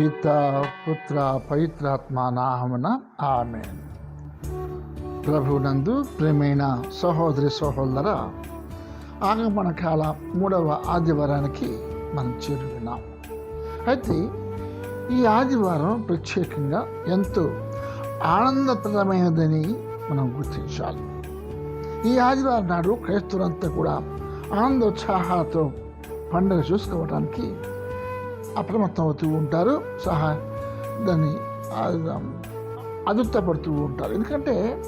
పిత పుత్ర పవిత్రాత్మ నామన ఆమె ప్రభునందు ప్రేమైన సహోదరి సహోదర ఆగమన కాల మూడవ ఆదివారానికి మనం చేరుకున్నాం. అయితే ఈ ఆదివారం ప్రత్యేకంగా ఎంతో ఆనందప్రదమైనదని మనం గుర్తించాలి. ఈ ఆదివారం నాడు క్రైస్తవులంతా కూడా ఆనందోత్సాహాలతో పండుగ చూసుకోవడానికి అప్రమత్తం అవుతూ ఉంటారు. సహా దాన్ని అదుత్తపడుతూ ఉంటారు. ఎందుకంటే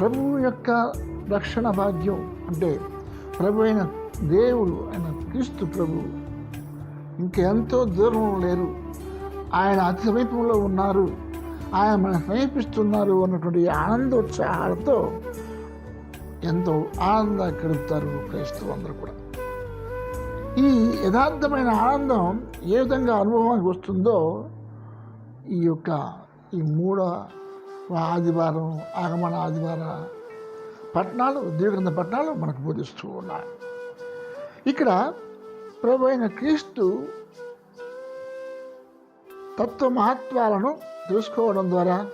ప్రభువు యొక్క రక్షణ భాగ్యం అంటే ప్రభు అయిన దేవుడు ఆయన క్రీస్తు ప్రభు ఇంకెంతో దూరం లేరు. ఆయన అతి సమీపంలో ఉన్నారు. ఆయన మన సమీపిస్తున్నారు అన్నటువంటి ఆనందోత్సాహాలతో ఎంతో ఆనంద గడుపుతారు క్రైస్తవులందరూ కూడా. ఈ యథార్థమైన ఆనందం ఏ విధంగా అనుభవానికి వస్తుందో ఈ యొక్క ఈ మూడవ ఆదివారం ఆగమన ఆదివార పట్టణాలు దీర్ఘంద పట్టణాలు మనకు బోధిస్తూ ఉన్నాయి. ఇక్కడ ప్రభు అయిన క్రీస్తు తత్వ మహత్వాలను తెలుసుకోవడం ద్వారా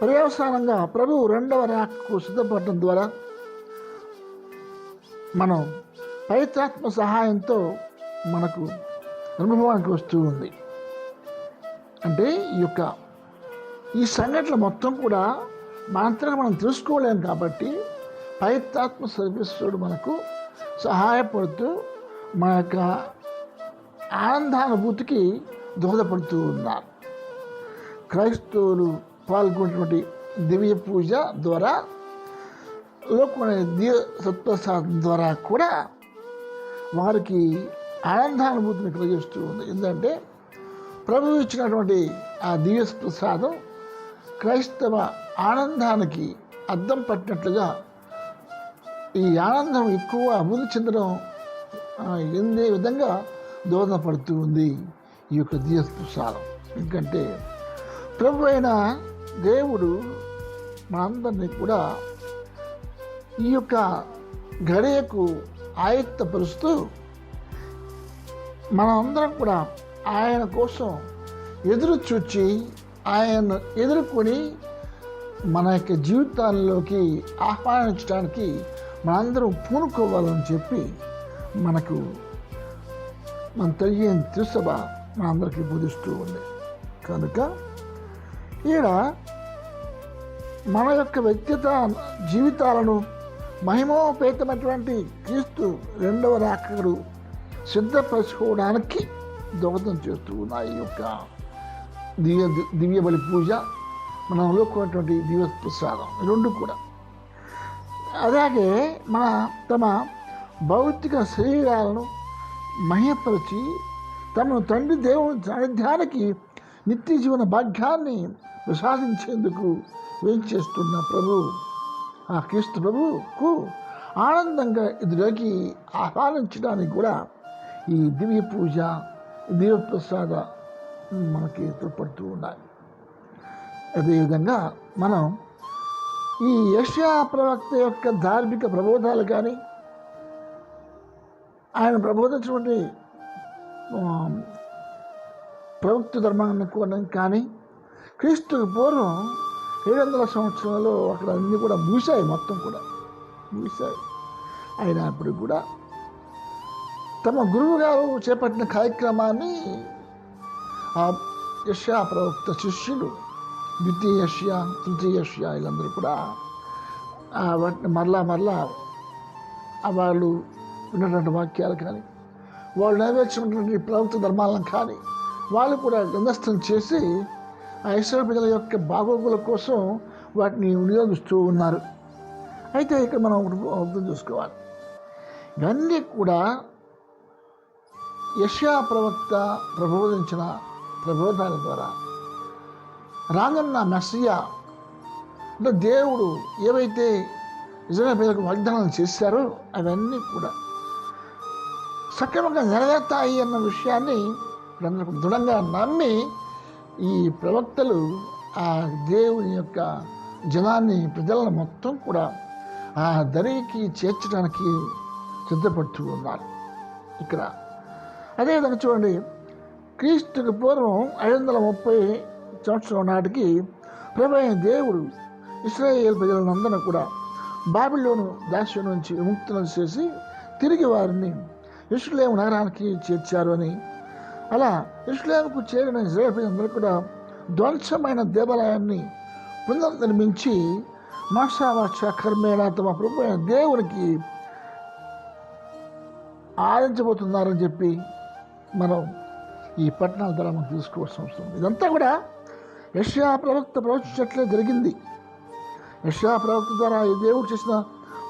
పర్యవసానంగా ప్రభు రెండవ రాకకు సిద్ధపడటం ద్వారా మనం పవిత్రాత్మ సహాయంతో మనకు అనుభవానికి వస్తూ ఉంది. అంటే ఈ యొక్క ఈ సంఘటన మొత్తం కూడా మాత్రం మనం తెలుసుకోలేం కాబట్టి పవిత్రాత్మ సర్వీశ్వరుడు మనకు సహాయపడుతూ మన యొక్క ఆనందానుభూతికి దోహదపడుతూ ఉన్నారు. క్రైస్తవులు పాల్గొన్నటువంటి దివ్య పూజ ద్వారా లోకమైన దివ్య సత్ప్రసాదం ద్వారా కూడా వారికి ఆనందానుభూతిని కలిగిస్తూ ఉంది. ఎందుకంటే ప్రభు ఇచ్చినటువంటి ఆ దివ్య ప్రసాదం క్రైస్తవ ఆనందానికి అద్దం పట్టినట్లుగా ఈ ఆనందం ఎక్కువ అభివృద్ధి చెందడం ఎందే విధంగా దోహదపడుతూ ఉంది ఈ యొక్క దివ్య ప్రసాదం. ఎందుకంటే ప్రభు అయిన దేవుడు మనందరినీ కూడా ఈ యొక్క గడియకు ఆయత్తపరుస్తూ మనమందరం కూడా ఆయన కోసం ఎదురు చూచి ఆయన ఎదుర్కొని మన యొక్క జీవితాల్లోకి ఆహ్వానించడానికి మనందరం పూనుకోవాలని చెప్పి మనకు మన తెలియని తిరుసభ మనందరికీ బోధిస్తూ ఉంది. కనుక ఈడ మన యొక్క వ్యక్తిగత జీవితాలను మహిమోపేతమైనటువంటి క్రీస్తు రెండవ రాకడు సిద్ధపరచుకోవడానికి దోహదం చేస్తూ ఉన్నాయి ఈ యొక్క దివ్య దివ్య బలి పూజ మనం లోకున్నటువంటి దివ్య ప్రసాదం రెండు కూడా. అలాగే మన తమ భౌతిక శరీరాలను మహ్యపరిచి తమను తండ్రి దేవుని సాన్నిధ్యానికి నిత్య జీవన భాగ్యాన్ని ప్రసాదించేందుకు వేంచేస్తున్న ప్రభు. ఆ క్రీస్తు ప్రభుకు ఆనందంగా ఎదురోకి ఆహ్వానించడానికి కూడా ఈ దివ్య పూజ దివ్య ప్రసాద మనకి తోడ్పడుతూ ఉండాలి. అదేవిధంగా మనం ఈ యశా ప్రవక్త యొక్క ధార్మిక ప్రబోధాలు కానీ ఆయన ప్రబోధించినటువంటి ప్రవక్త ధర్మాన్ని కానీ క్రీస్తుకు పూర్వం ఏడు వందల సంవత్సరంలో అక్కడ అన్నీ కూడా మూసాయి మొత్తం కూడా. మూసాయి. అయినప్పుడు కూడా తమ గురువు గారు చేపట్టిన కార్యక్రమాన్ని ఆ యష్యా ప్రవక్త శిష్యులు ద్వితీయ యష్యా తృతీయ యష్యా వీళ్ళందరూ కూడా వాటిని మరలా మరలా వాళ్ళు ఉన్నటువంటి వాక్యాలు కానీ వాళ్ళు నెరవేర్చినటువంటి ప్రవక్త ధర్మాలను కానీ వాళ్ళు కూడా గ్రంథస్థం చేసి ఆ ఇస్రాయల్ ప్రజల యొక్క బాగోగుల కోసం వాటిని వినియోగిస్తూ ఉన్నారు. అయితే ఇక్కడ మనం అర్థం చూసుకోవాలి. ఇవన్నీ కూడా యష్యా ప్రవక్త ప్రబోధించిన ప్రబోధాల ద్వారా. రానున్న మెస్సియా అంటే దేవుడు ఏవైతే ఇజ్రాయల్ ప్రజలకు వాగ్దానం చేశారో అవన్నీ కూడా సక్రమంగా నెరవేర్తాయి అన్న విషయాన్ని వీళ్ళందరూ దృఢంగా నమ్మి ఈ ప్రవక్తలు ఆ దేవుని యొక్క జనాన్ని ప్రజలను మొత్తం కూడా ఆ దరికి చేర్చడానికి సిద్ధపడుతూ ఉన్నారు. ఇక్కడ అదేవిధంగా చూడండి క్రీస్తుకు పూర్వం ఐదు వందల ముప్పై సంవత్సరం నాటికి ప్రభు దేవుడు ఇస్రాయేల్ ప్రజలందరినీ కూడా బాబిలోను దాస్యం నుంచి విముక్తులను చేసి తిరిగి వారిని ఇస్లేం నగరానికి చేర్చారు అని అలా ఇస్లాంకు చేరిన ఇజ్రాయేల్ కూడా ధ్వంసమైన దేవాలయాన్ని పునర్నిర్మించి మాసావాచ కర్మేణ తమ ప్రభు దేవునికి ఆదించబోతున్నారని చెప్పి మనం ఈ పట్టణాల ద్వారా మనం తీసుకోవాల్సిన అవసరం ఇదంతా కూడా యష్యా ప్రవక్త ప్రవచించినట్లే జరిగింది. యష్యా ప్రవక్త ద్వారా ఈ దేవుడు చేసిన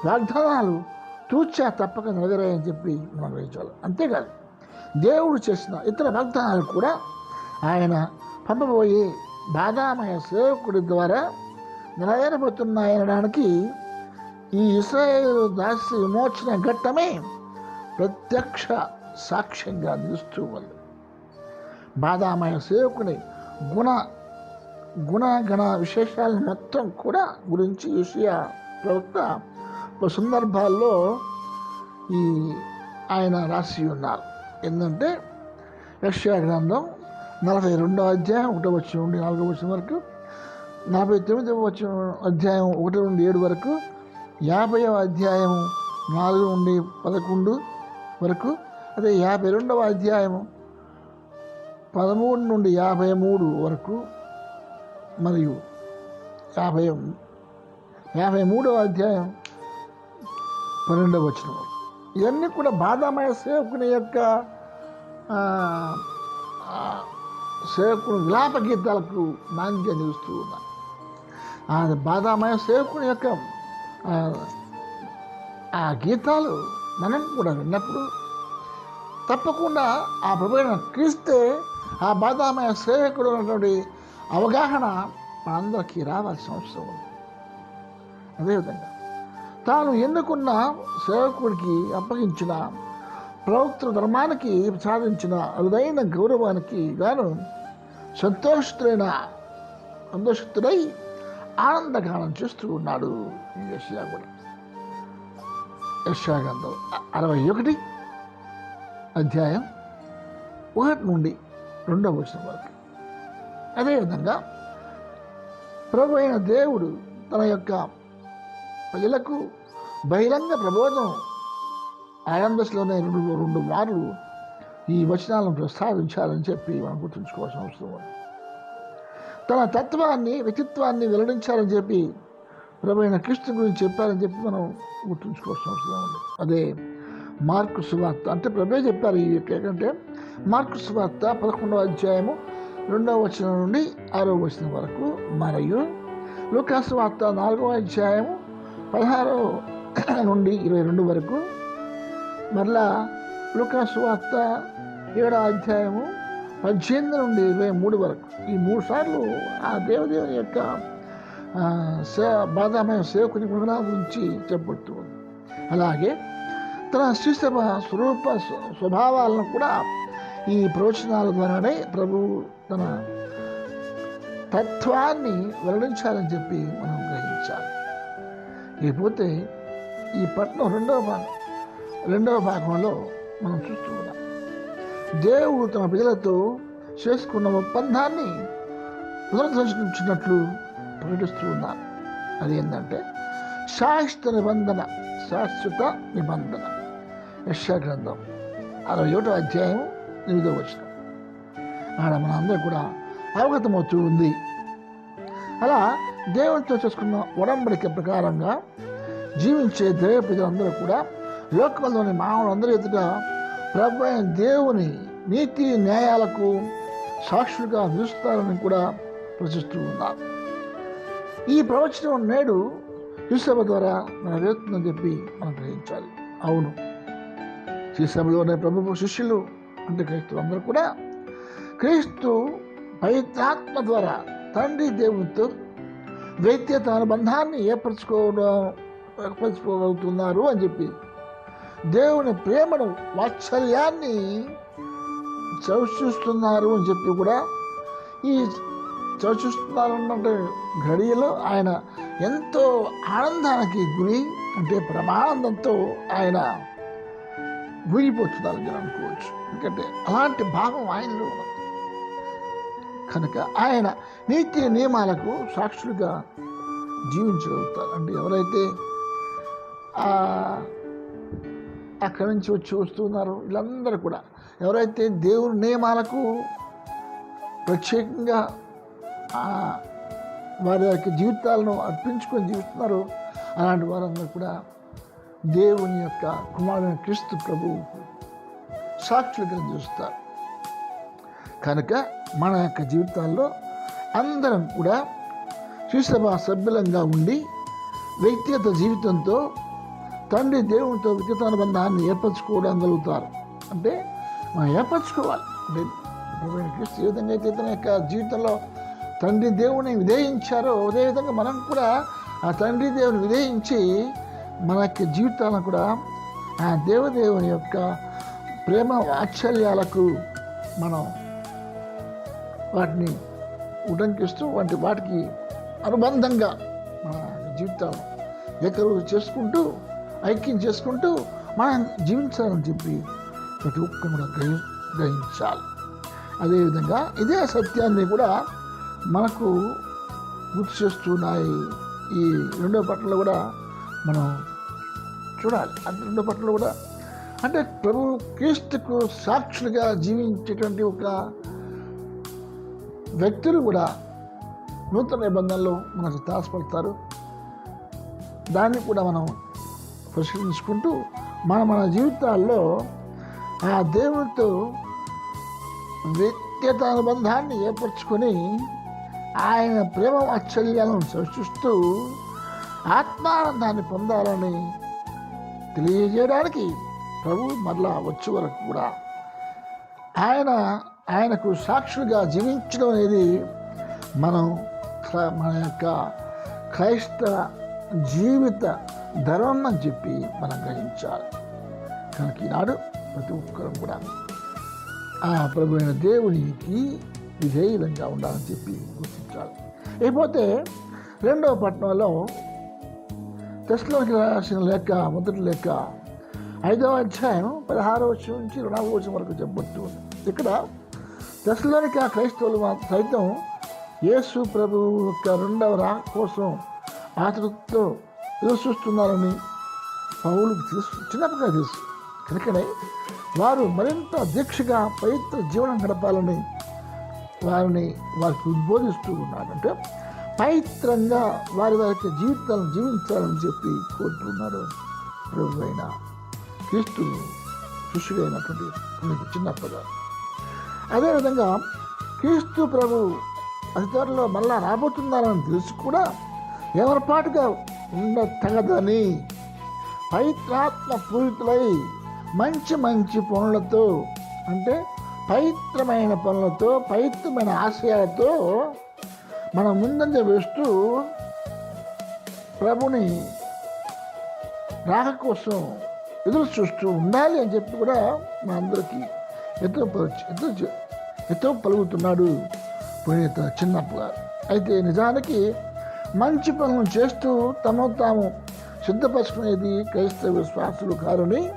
వాగ్దానాలు తూచా తప్పక నెరవేరాయని చెప్పి మనం గ్రహించాలి. అంతేకాదు దేవుడు చేసిన ఇతర వాగ్దానాలు కూడా ఆయన పంపబోయే బాధామయ సేవకుడి ద్వారా నెరవేరబోతున్నాయనడానికి ఈ ఇస్రాయేల్ దాసి విమోచన ఘట్టమే ప్రత్యక్ష సాక్ష్యంగా నిలుస్తూ ఉంది. బాధామయ సేవకుని గుణ గుణగణ విశేషాలను మొత్తం కూడా గురించి విషయ ప్రవక్త సందర్భాల్లో ఈ ఆయన రాసి ఉన్నారు. ఏంటంటే యక్షయా గ్రంథం నలభై రెండవ అధ్యాయం ఒకటో వచ్చిన నుండి నాలుగో వచ్చిన వరకు నలభై తొమ్మిదవ వచ్చిన అధ్యాయం ఒకటి నుండి ఏడు వరకు యాభైవ అధ్యాయం నాలుగు నుండి పదకొండు వరకు అదే యాభై రెండవ అధ్యాయం పదమూడు నుండి యాభై మూడు వరకు మరియు యాభై యాభై మూడవ అధ్యాయం పన్నెండవ వచనం. ఇవన్నీ కూడా బాధామయ సేవకుని యొక్క సేవకుడు విలాప గీతాలకు నాందిగా నిలుస్తూ ఉన్నాను ఆ బాధామయ సేవకుని యొక్క ఆ, గీతాలు మనం కూడా విన్నప్పుడు తప్పకుండా ఆ ప్రభుత్వం క్రీస్తే ఆ బాధామయ సేవకుడు ఉన్నటువంటి అవగాహన మనందరికీ రావాల్సిన అవసరం ఉంది. అదేవిధంగా తాను ఎన్నుకున్న సేవకుడికి అప్పగించిన ప్రవక్తృ ధర్మానికి సాధించిన అరుదైన గౌరవానికి గాను సంతోషితుడైన సంతోషితుడై ఆనందగానం చేస్తూ ఉన్నాడు యశ్యా కూడా. యశ్యాగంధం అరవై ఒకటి అధ్యాయం ఒకటి నుండి రెండవ వచ్చిన వరకు. అదేవిధంగా ప్రభు అయిన దేవుడు తన యొక్క ప్రజలకు బహిరంగ ప్రబోధం ఆనందస్లోనే రెండు రెండు మార్లు ఈ వచనాలను ప్రస్తావించాలని చెప్పి మనం గుర్తుంచుకోవాల్సిన అవసరం ఉంది. తన తత్వాన్ని వ్యక్తిత్వాన్ని వెల్లడించాలని చెప్పి ప్రభుత్వ అయిన కృష్ణ గురించి చెప్పారని చెప్పి మనం గుర్తుంచుకోవాల్సిన అవసరం ఉంది. అదే మార్కు సువార్త. అంటే ప్రభే చెప్పారు ఈ ఏంటంటే మార్కు సువార్త పదకొండవ అధ్యాయము రెండవ వచనం నుండి ఆరవ వచనం వరకు మరియు లోకాసు వార్త నాలుగవ అధ్యాయము పదహారవ నుండి ఇరవై రెండు వరకు మరలా లుకాసు వార్త ఏడో అధ్యాయము పద్దెనిమిది నుండి ఇరవై మూడు వరకు. ఈ మూడు సార్లు ఆ దేవదేవుని యొక్క సే బాధామయ సేవకుని గుణాల గురించి చెప్పబడుతూ ఉంది. అలాగే తన శిశవ స్వరూప స్వభావాలను కూడా ఈ ప్రవచనాల ద్వారానే ప్రభు తన తత్వాన్ని వెల్లడించాలని చెప్పి మనం గ్రహించాలి. లేకపోతే ఈ పట్నం రెండవ రెండవ భాగంలో మనం చూస్తున్నాం దేవుడు తన ప్రజలతో చేసుకున్న ఒప్పందాన్ని పునరుద్ధరించినట్లు ప్రకటిస్తూ ఉన్నారు. అది ఏంటంటే శాశ్వత నిబంధన శాశ్వత నిబంధన. యశా గ్రంథం అరవై ఒకటో అధ్యాయం ఎనిమిదో వచ్చిన ఆడ మన అందరూ కూడా అవగతమవుతూ ఉంది. అలా దేవునితో చేసుకున్న ఉడంబడిక ప్రకారంగా జీవించే దేవ ప్రజలందరూ కూడా లోకంలోని మానవులందరి ఎదుట ప్రభు అయిన దేవుని నీతి న్యాయాలకు సాక్షులుగా నిలుస్తారని కూడా ప్రచురిస్తూ ఉన్నారు ఈ ప్రవచనం నేడు శ్రీసభ ద్వారా నెరవేరుతుందని చెప్పి మనం గ్రహించాలి. అవును. శ్రీసభలోనే ప్రభు శిష్యులు అంటే క్రైస్తవులు అందరూ కూడా క్రీస్తు పవిత్రాత్మ ద్వారా తండ్రి దేవునితో వ్యక్తిగత అనుబంధాన్ని ఏర్పరచుకోవడం ఏర్పరచుకోగలుగుతున్నారు అని చెప్పి దేవుని ప్రేమను వాత్సల్యాన్ని చవిచూస్తున్నారు అని చెప్పి కూడా ఈ చవిచూస్తున్నారు అంటే ఘడియలో ఆయన ఎంతో ఆనందానికి గురి అంటే ప్రమానందంతో ఆయన ఊగిపోతున్నారు అని అనుకోవచ్చు. ఎందుకంటే అలాంటి భావం ఆయనలో కనుక ఆయన నీతి నియమాలకు సాక్షులుగా జీవించగలుగుతారు అంటే ఎవరైతే అక్కడి నుంచి వచ్చి వస్తున్నారు వీళ్ళందరూ కూడా. ఎవరైతే దేవుని నియమాలకు ప్రత్యేకంగా వారి యొక్క జీవితాలను అర్పించుకొని జీవిస్తున్నారో అలాంటి వారందరూ కూడా దేవుని యొక్క కుమారుని క్రీస్తు ప్రభువు సాక్షులుగా చూస్తారు. కనుక మన యొక్క జీవితాల్లో అందరం కూడా శ్రీసభ సభ్యులంగా ఉండి వ్యక్తిగత జీవితంతో తండ్రి దేవునితో వ్యక్తిగత బంధాన్ని ఏర్పరచుకోవడం గలుగుతారు అంటే మనం ఏర్పరచుకోవాలి. అంటే క్రీస్తు ఏ విధంగా అయితే తన యొక్క జీవితంలో తండ్రి దేవుని విధేయించారో అదేవిధంగా మనం కూడా ఆ తండ్రి దేవుని విధేయించి మన యొక్క జీవితాలను కూడా ఆ దేవదేవుని యొక్క ప్రేమ వాత్సల్యాలకు మనం వాటిని ఉటంకిస్తూ వంటి వాటికి అనుబంధంగా మన జీవితాలను ఏకరువు చేసుకుంటూ ఐక్యం చేసుకుంటూ మనం జీవించాలని చెప్పి ప్రతి ఒక్కరు కూడా గ్రహి గ్రహించాలి. అదేవిధంగా ఇదే సత్యాన్ని కూడా మనకు గుర్తు చేస్తున్నాయి. ఈ రెండో పట్టణంలో కూడా మనం చూడాలి. అంటే రెండో పట్టణంలో కూడా అంటే ప్రభు క్రీస్తుకు సాక్షులుగా జీవించేటువంటి ఒక వ్యక్తులు కూడా నూతన నిబంధనలో మనకు తాసపడతారు దాన్ని కూడా మనం పరిశీలించుకుంటూ మన మన జీవితాల్లో ఆ దేవుడితో వ్యక్తిగత అనుబంధాన్ని ఏర్పరచుకొని ఆయన ప్రేమ వాత్సల్యాలను సృష్టిస్తూ ఆత్మానందాన్ని పొందాలని తెలియజేయడానికి ప్రభు మరలా వచ్చే వరకు కూడా ఆయన ఆయనకు సాక్షులుగా జీవించడం అనేది మనం మన యొక్క క్రైస్తవ జీవిత ధర్మం అని చెప్పి మనం గ్రహించాలి. కనుక ఈనాడు ప్రతి ఒక్కరు కూడా ఆ ప్రభు అయిన దేవునికి విధేయులంగా ఉండాలని చెప్పి గుర్తించాలి. ఇకపోతే రెండవ పట్టణంలో టెస్ట్లోకి రాసిన లెక్క మొదటి లెక్క ఐదవ అధ్యాయం పదహారవ వచ్చం నుంచి రెండవ వచ్చం వరకు చెప్పొచ్చు ఇక్కడ దశలోనికి ఆ క్రైస్తవులు సైతం యేసు ప్రభు యొక్క రెండవ రా కోసం ఆతృతతో ఎదురు పౌలకు తెలుసు చిన్నప్పుగా తెలుసు. కనుకనే వారు మరింత దీక్షగా పవిత్ర జీవనం గడపాలని వారిని వారికి ఉద్బోధిస్తూ ఉన్నారంటే పవిత్రంగా వారి వారి జీవితాలను జీవించాలని చెప్పి కోరుతున్నాడు ప్రభు అయిన క్రీస్తు శిష్యుడైనటువంటి పునీత అదేవిధంగా క్రీస్తు ప్రభు అతి మళ్ళా రాబోతున్నారని తెలుసు కూడా ఎవరిపాటుగా ఉండ తగదని పవిత్రాత్మ పూరితులై మంచి మంచి పనులతో అంటే పవిత్రమైన పనులతో పవిత్రమైన ఆశయాలతో మనం ముందంజ వేస్తూ ప్రభుని రాక కోసం ఎదురు చూస్తూ ఉండాలి అని చెప్పి కూడా మా అందరికీ ఎతో ఎతో ఎతో పలుకుతున్నాడు పునీత చిన్నప్ప గారు అయితే నిజానికి మంచి పనులు చేస్తూ తమను తాము సిద్ధపరచుకునేది క్రైస్తవ విశ్వాసులు కారుని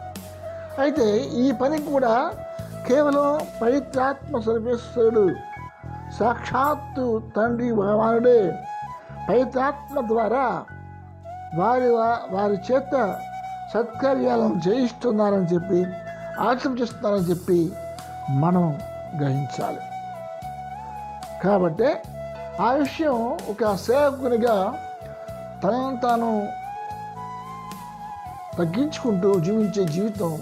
అయితే ఈ పని కూడా కేవలం పవిత్రాత్మ సర్వేశ్వరుడు సాక్షాత్తు తండ్రి భగవానుడే. పవిత్రాత్మ ద్వారా వారి వారి చేత సత్కార్యాలను చేయిస్తున్నారని చెప్పి ఆశంసిస్తున్నారని చెప్పి మనం గ్రహించాలి. కాబట్టి ఆ విషయం ఒక సేవకునిగా తనను తాను తగ్గించుకుంటూ జీవించే జీవితం.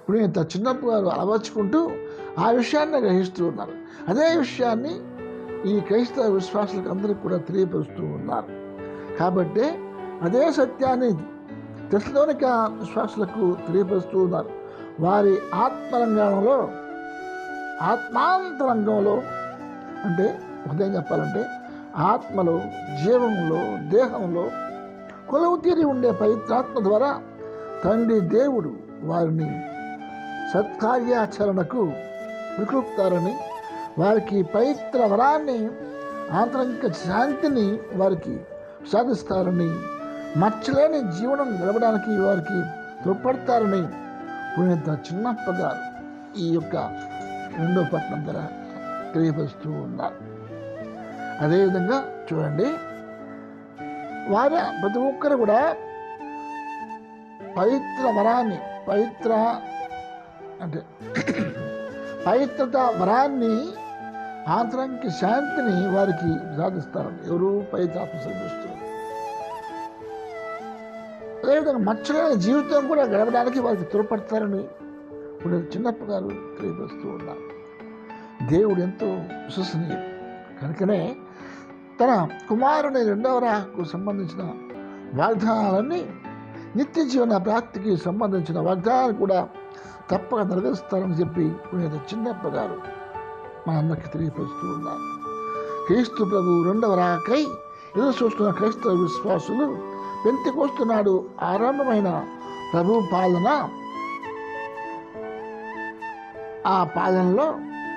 ఇప్పుడు ఇంత చిన్నప్పుడు గారు అలవర్చుకుంటూ ఆ విషయాన్ని గ్రహిస్తూ ఉన్నారు. అదే విషయాన్ని ఈ క్రైస్తవ విశ్వాసులకు అందరికీ కూడా తెలియపరుస్తూ ఉన్నారు. కాబట్టి అదే సత్యాన్ని తెసలోనిక విశ్వాసులకు తెలియపరుస్తూ ఉన్నారు. వారి ఆత్మరంగంలో ఆత్మాంతరంగంలో అంటే ఉదయం చెప్పాలంటే ఆత్మలో జీవంలో దేహంలో కొలవు తీరి ఉండే పవిత్రాత్మ ద్వారా తండ్రి దేవుడు వారిని సత్కార్యాచరణకు వికృప్తారని వారికి పవిత్ర వరాన్ని ఆంతరిక శాంతిని వారికి సాధిస్తారని మచ్చలేని జీవనం నిలవడానికి వారికి తోడ్పడతారని పుణ్యత చిన్నప్ప గారు ఈ యొక్క రెండో పట్నం ద్వారా తెలియపరుస్తూ ఉన్నారు. అదేవిధంగా చూడండి వారి ప్రతి ఒక్కరు కూడా పవిత్ర వరాన్ని పవిత్ర అంటే పవిత్రత వరాన్ని ఆంతరంకి శాంతిని వారికి సాధిస్తారు ఎవరు పవిత్రాత్మ శ్రమిస్తారు అదేవిధంగా మచ్చలైన జీవితం కూడా గడపడానికి వారికి త్వరపడతారని ఇప్పుడు చిన్నప్పగారు తెలియపరుస్తూ ఉన్నారు. దేవుడు ఎంతో విశ్వసనీయం కనుకనే తన కుమారుని రెండవ రాకు సంబంధించిన వాగ్దానాలన్నీ నిత్య జీవన ప్రాప్తికి సంబంధించిన వాగ్దానాలు కూడా తప్పక నెరవేరుస్తారని చెప్పి పుణ్యత చిన్నప్ప గారు మనందరికీ తెలియపరుస్తూ ఉన్నారు. క్రీస్తు ప్రభు రెండవ రాకై ఎదురు చూస్తున్న క్రైస్తవ విశ్వాసులు పెంతికొస్తున్నాడు ఆరంభమైన ప్రభు పాలన. ఆ పాలనలో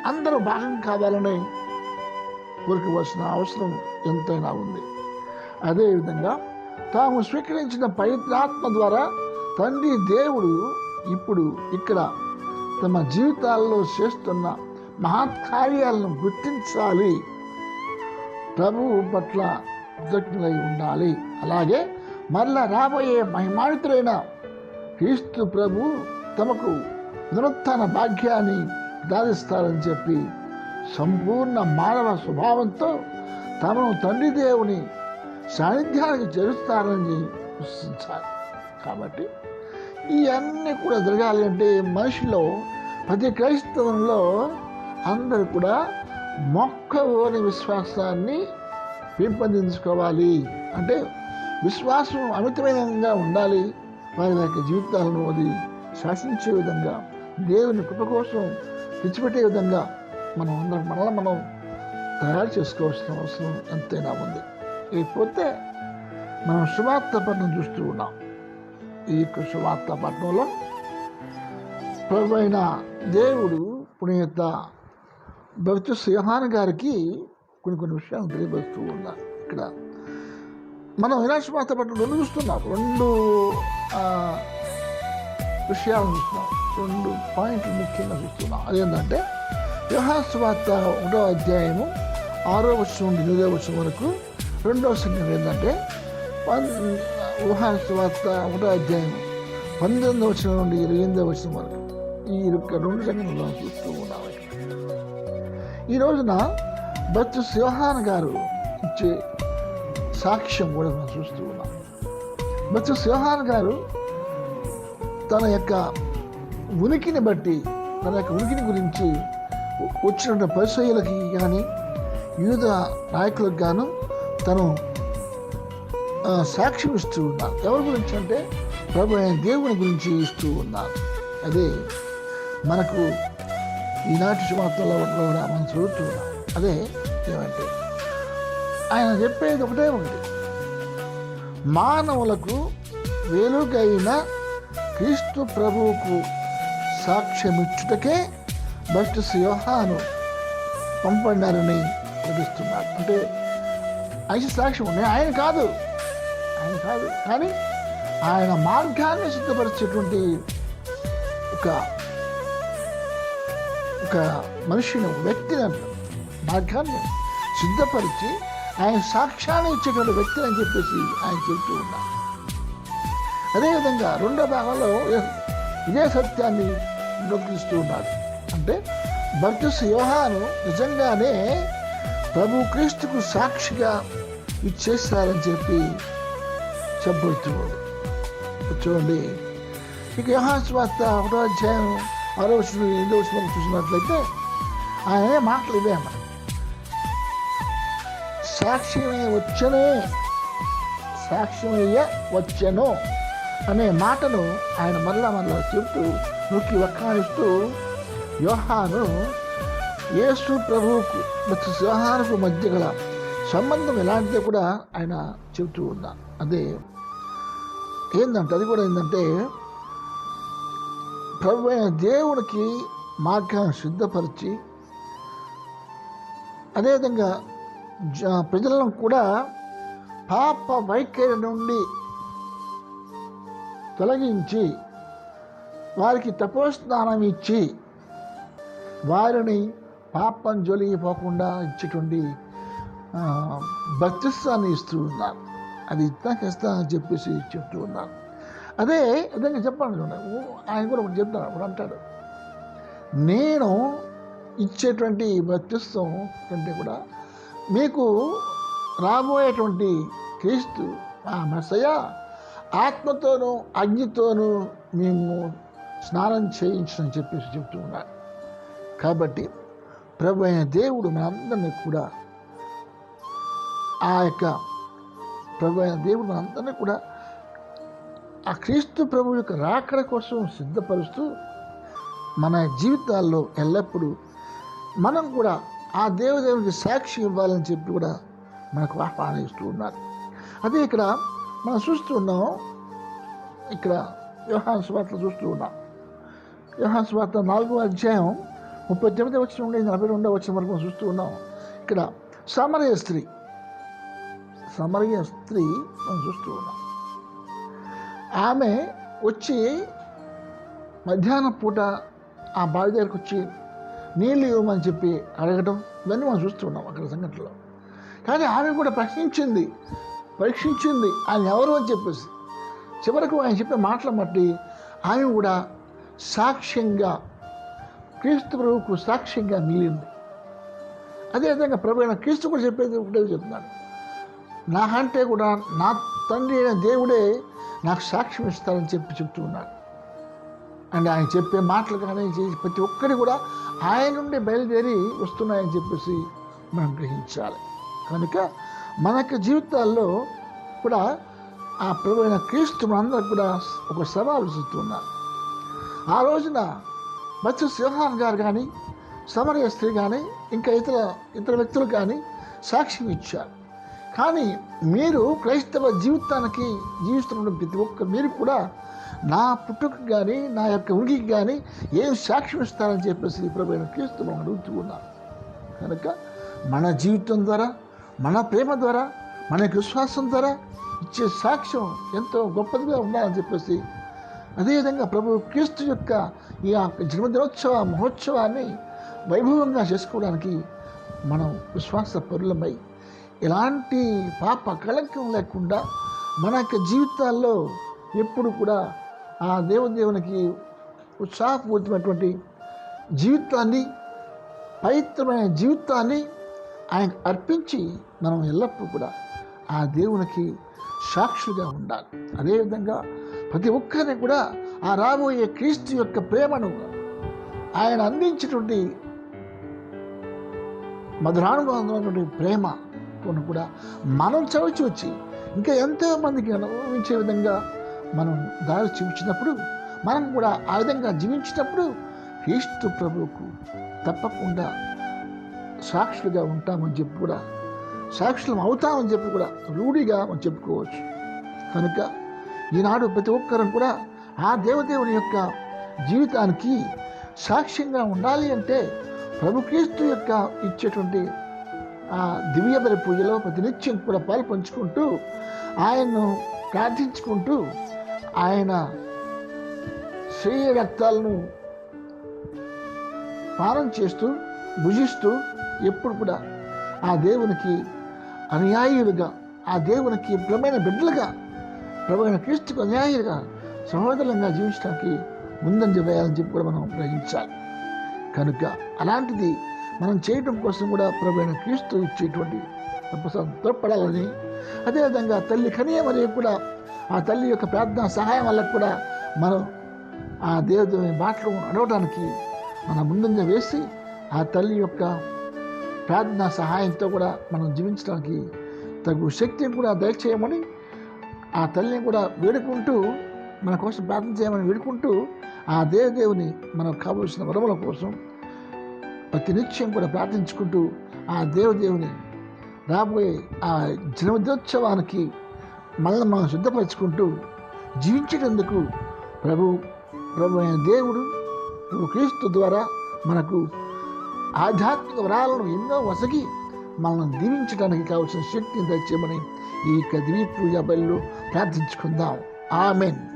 అందరూ భాగం కావాలని కోరుకోవాల్సిన అవసరం ఎంతైనా ఉంది. అదేవిధంగా తాము స్వీకరించిన పవిత్రాత్మ ద్వారా తండ్రి దేవుడు ఇప్పుడు ఇక్కడ తమ జీవితాల్లో చేస్తున్న మహత్కార్యాలను గుర్తించాలి. ప్రభువు పట్ల కృతజ్ఞులై ఉండాలి. అలాగే మరలా రాబోయే మహిమానితులైన క్రీస్తు ప్రభు తమకు పునరుత్థాన భాగ్యాన్ని దాదిస్తారని చెప్పి సంపూర్ణ మానవ స్వభావంతో తమను తండ్రి దేవుని సాన్నిధ్యానికి చేరుస్తారని విశ్వసించాలి. కాబట్టి ఇవన్నీ కూడా జరగాలి అంటే మనిషిలో ప్రతి క్రైస్తవంలో అందరూ కూడా మొక్కలోని విశ్వాసాన్ని పెంపొందించుకోవాలి. అంటే విశ్వాసం అమితమైనగా ఉండాలి. వారి యొక్క జీవితాలను అది శాసించే విధంగా దేవుని కృప కోసం తెచ్చిపెట్టే విధంగా మనం అందరం మళ్ళీ మనం తయారు చేసుకోవాల్సిన అవసరం ఎంతైనా ఉంది. లేకపోతే మనం సువార్త పట్టణం చూస్తూ ఉన్నాం. ఈ యొక్క శుభార్త పట్టణంలో ప్రభు అయిన దేవుడు పుణ్యత భక్తు సింహాన్ గారికి కొన్ని కొన్ని విషయాలు తెలియపరుస్తూ ఉన్నారు. ఇక్కడ మనం వినాశమాత పట్ల రెండు చూస్తున్నాం. రెండు విషయాలు చూస్తున్నాం. రెండు పాయింట్లు ముఖ్యంగా చూస్తున్నాం. అదేంటంటే వ్యవహాస్వార్త ఒకటో అధ్యాయము ఆరో వర్షం నుండి ఎనిమిదో వచ్చం వరకు రెండవ సంఘం ఏంటంటే వ్యవహాస్వార్త ఒకటో అధ్యాయం పంతొమ్మిదో వర్షం నుండి ఇరవై ఎనిమిదో వర్షం వరకు ఈ యొక్క రెండు సంఖ్యలు మనం చూస్తూ ఉన్నాం. ఈ రోజున బచ్చు సింహాన్ గారు ఇచ్చే సాక్ష్యం కూడా మనం చూస్తూ ఉన్నాం. బచ్చు సింహాన్ గారు తన యొక్క ఉనికిని బట్టి తన యొక్క ఉనికిని గురించి వచ్చిన పరిశ్రయలకి కానీ వివిధ నాయకులకు గాను తను సాక్ష్యం ఇస్తూ ఉన్నారు ఎవరి గురించి అంటే ప్రభు అయిన దేవుని గురించి ఇస్తూ ఉన్నారు అదే మనకు ఈనాటి శుభార్తలో కూడా మనం చదువుతూ ఉన్నాం. అదే ఏమంటే ఆయన చెప్పేది ఒకటే ఉంది. మానవులకు వెలుగైన క్రీస్తు ప్రభువుకు సాక్ష్యమిచ్చుటకే బస్ట్ యోహాను పంపడినారని చూపిస్తున్నారు అంటే ఐదు సాక్ష్యం ఉన్నాయి. ఆయన కాదు. ఆయన కాదు. కానీ ఆయన మార్గాన్ని సిద్ధపరిచేటువంటి ఒక ఒక మనిషిని ఒక వ్యక్తిని అంటారు మార్గాన్ని సిద్ధపరిచి ఆయన సాక్ష్యాన్ని ఇచ్చేటువంటి వ్యక్తి అని చెప్పేసి ఆయన చెబుతూ ఉన్నారు. అదేవిధంగా రెండో భాగంలో ఇదే సత్యాన్ని నొక్కిస్తూ ఉన్నారు. అంటే భక్తుస్ యోహాను నిజంగానే ప్రభు క్రీస్తుకు సాక్షిగా ఇచ్చేస్తారని చెప్పి చెప్పబడుతున్నాడు. చూడండి ఇక యోహాన్ స్వార్త ఒకటో అధ్యాయం ఆరో వచ్చిన ఎనిమిదో వచ్చిన చూసినట్లయితే ఆయన మాటలు ఇవే అన్నమాట. సాక్ష్యమే వచ్చనే సాక్ష్యమయ్య వచ్చను అనే మాటను ఆయన మరలా మరలా చెబుతూ నొక్కి వక్కానిస్తూ యోహాను యేసు ప్రభువుకు మరియు మధ్య గల సంబంధం ఎలాంటిది కూడా ఆయన చెబుతూ ఉన్నా అదే ఏంటంటే అది కూడా ఏంటంటే ప్రభు అయిన దేవునికి మార్గాన్ని సిద్ధపరిచి అదేవిధంగా ప్రజలను కూడా పాప వైఖరి నుండి తొలగించి వారికి తపోస్నానం ఇచ్చి వారిని పాపం జొలిగిపోకుండా ఇచ్చేటువంటి ఆ, ఇస్తూ ఉన్నారు. అది ఇస్తాక ఇస్తా అని చెప్పేసి చెప్తూ ఉన్నారు. అదే విధంగా చెప్పండి చూడండి. ఆయన కూడా ఒకటి చెప్తాను అప్పుడు అంటాడు. నేను ఇచ్చేటువంటి భక్తిత్వం కంటే కూడా మీకు రాబోయేటువంటి క్రీస్తు ఆ మెసయ ఆత్మతోనూ అగ్నితోనూ మేము స్నానం చేయించని చెప్పేసి చెప్తూ ఉన్నాడు కాబట్టి ప్రభు అయిన దేవుడు మనందరినీ కూడా ఆ యొక్క ప్రభు అయిన దేవుడు మనందరినీ కూడా ఆ క్రీస్తు ప్రభు యొక్క రాకడ కోసం సిద్ధపరుస్తూ మన జీవితాల్లో ఎల్లప్పుడూ మనం కూడా ఆ దేవదేవునికి సాక్షి ఇవ్వాలని చెప్పి కూడా మనకు ఆహ్వానిస్తూ ఉన్నారు. అదే ఇక్కడ మనం చూస్తూ ఉన్నాం. ఇక్కడ వ్యవహార స్వార్తలు చూస్తూ ఉన్నాం. వ్యవహార స్వార్త నాలుగో అధ్యాయం ముప్పై తొమ్మిది వచ్చిన నుండి నలభై రెండో వచ్చిన వరకు చూస్తూ ఉన్నాం. ఇక్కడ సమరయ స్త్రీ సమరయ స్త్రీ మనం చూస్తూ ఉన్నాం. ఆమె వచ్చి మధ్యాహ్నం పూట ఆ బావి దగ్గరకు వచ్చి నీళ్ళు ఇవ్వమని చెప్పి అడగటం ఇవన్నీ మనం చూస్తున్నాం అక్కడ సంఘటనలో. కానీ ఆమె కూడా ప్రశ్నించింది పరీక్షించింది ఆయన ఎవరు? అని చెప్పేసి. చివరకు ఆయన చెప్పే మాటలు బట్టి ఆమె కూడా సాక్ష్యంగా క్రీస్తు ప్రభువుకు సాక్ష్యంగా మిగిలింది. అదేవిధంగా ప్రభు అయిన క్రీస్తు కూడా చెప్పేది ఒకటే చెప్తున్నాడు. నాకంటే కూడా నా తండ్రి అయిన దేవుడే నాకు సాక్ష్యం ఇస్తారని చెప్పి చెప్తూ ఉన్నాడు. అండ్ ఆయన చెప్పే మాటలు కానీ చేసి ప్రతి ఒక్కరి కూడా ఆయన నుండి బయలుదేరి వస్తున్నాయని చెప్పేసి మనం గ్రహించాలి. కనుక మన యొక్క జీవితాల్లో కూడా ఆ ప్రభు అయిన క్రీస్తు మనందరికి కూడా ఒక సవాలు చూస్తున్నారు ఆ రోజున బచ్చు సింహాన్ గారు కానీ సమరయ స్త్రీ కానీ ఇంకా ఇతర ఇతర వ్యక్తులు కానీ సాక్ష్యం ఇచ్చారు. కానీ మీరు క్రైస్తవ జీవితానికి జీవిస్తున్న ప్రతి ఒక్క మీరు కూడా నా పుట్టుకు కానీ నా యొక్క ఉనికికి కానీ ఏం సాక్ష్యం ఇస్తారని చెప్పేసి ప్రభు అయిన క్రీస్తు అడుగుతూ ఉన్నాం కనుక మన జీవితం ద్వారా మన ప్రేమ ద్వారా మన విశ్వాసం ద్వారా ఇచ్చే సాక్ష్యం ఎంతో గొప్పదిగా ఉండాలని చెప్పేసి అదేవిధంగా ప్రభు క్రీస్తు యొక్క ఈ యొక్క జన్మదినోత్సవ మహోత్సవాన్ని వైభవంగా చేసుకోవడానికి మనం విశ్వాస పరులమై ఎలాంటి పాప కళంకం లేకుండా మన యొక్క జీవితాల్లో ఎప్పుడు కూడా ఆ దేవదేవునికి ఉత్సాహపూరితమైనటువంటి జీవితాన్ని పవిత్రమైన జీవితాన్ని ఆయన అర్పించి మనం ఎల్లప్పుడూ కూడా ఆ దేవునికి సాక్షులుగా ఉండాలి. అదేవిధంగా ప్రతి ఒక్కరిని కూడా ఆ రాబోయే క్రీస్తు యొక్క ప్రేమను ఆయన అందించినటువంటి మధురానుభవమైనటువంటి ప్రేమ కూడా మనం చవిచి వచ్చి ఇంకా ఎంతో మందికి అనుభవించే విధంగా మనం దారి చూపించినప్పుడు మనం కూడా ఆ విధంగా జీవించినప్పుడు క్రీస్తు ప్రభువుకు తప్పకుండా సాక్షులుగా ఉంటామని చెప్పి కూడా సాక్షులం అవుతామని చెప్పి కూడా రూఢిగా మనం చెప్పుకోవచ్చు. కనుక ఈనాడు ప్రతి ఒక్కరం కూడా ఆ దేవదేవుని యొక్క జీవితానికి సాక్ష్యంగా ఉండాలి అంటే ప్రభుక్రీస్తు యొక్క ఇచ్చేటువంటి ఆ దివ్య పూజలో ప్రతినిత్యం కూడా పాలు పంచుకుంటూ ఆయన్ను ప్రార్థించుకుంటూ ఆయన శ్రేయ రక్తాలను పానం చేస్తూ భుజిస్తూ ఎప్పుడు కూడా ఆ దేవునికి అనుయాయులుగా ఆ దేవునికి ప్రియమైన బిడ్డలుగా ప్రభుత్వ క్రీస్తుకు అన్యాయులుగా సహోదరంగా జీవించడానికి ముందంజ వేయాలని చెప్పి కూడా మనం గ్రహించాలి. కనుక అలాంటిది మనం చేయటం కోసం కూడా ప్రభుత్వ క్రీస్తు ఇచ్చేటువంటి తప్పడాలని అదేవిధంగా తల్లి కనియ మరియు కూడా ఆ తల్లి యొక్క ప్రార్థన సహాయం వల్ల కూడా మనం ఆ దేవుని మాటలు అడవడానికి మన ముందంజ వేసి ఆ తల్లి యొక్క ప్రార్థన సహాయంతో కూడా మనం జీవించడానికి తగు శక్తిని కూడా దయచేయమని ఆ తల్లిని కూడా వేడుకుంటూ మన కోసం ప్రార్థన చేయమని వేడుకుంటూ ఆ దేవదేవుని మనకు కావలసిన వరముల కోసం ప్రతినిత్యం కూడా ప్రార్థించుకుంటూ ఆ దేవదేవుని రాబోయే ఆ జన్మదినోత్సవానికి మనల్ని మనం సిద్ధపరచుకుంటూ జీవించేటందుకు ప్రభు ప్రభు అయిన దేవుడు క్రీస్తు ద్వారా మనకు ఆధ్యాత్మిక వరాలను ఎన్నో వసగి మనల్ని దీవించడానికి కావలసిన శక్తిని దయచేయమని ఈ యొక్క దివ్య పూజ ప్రార్థించుకుందాం. ఆమెన్.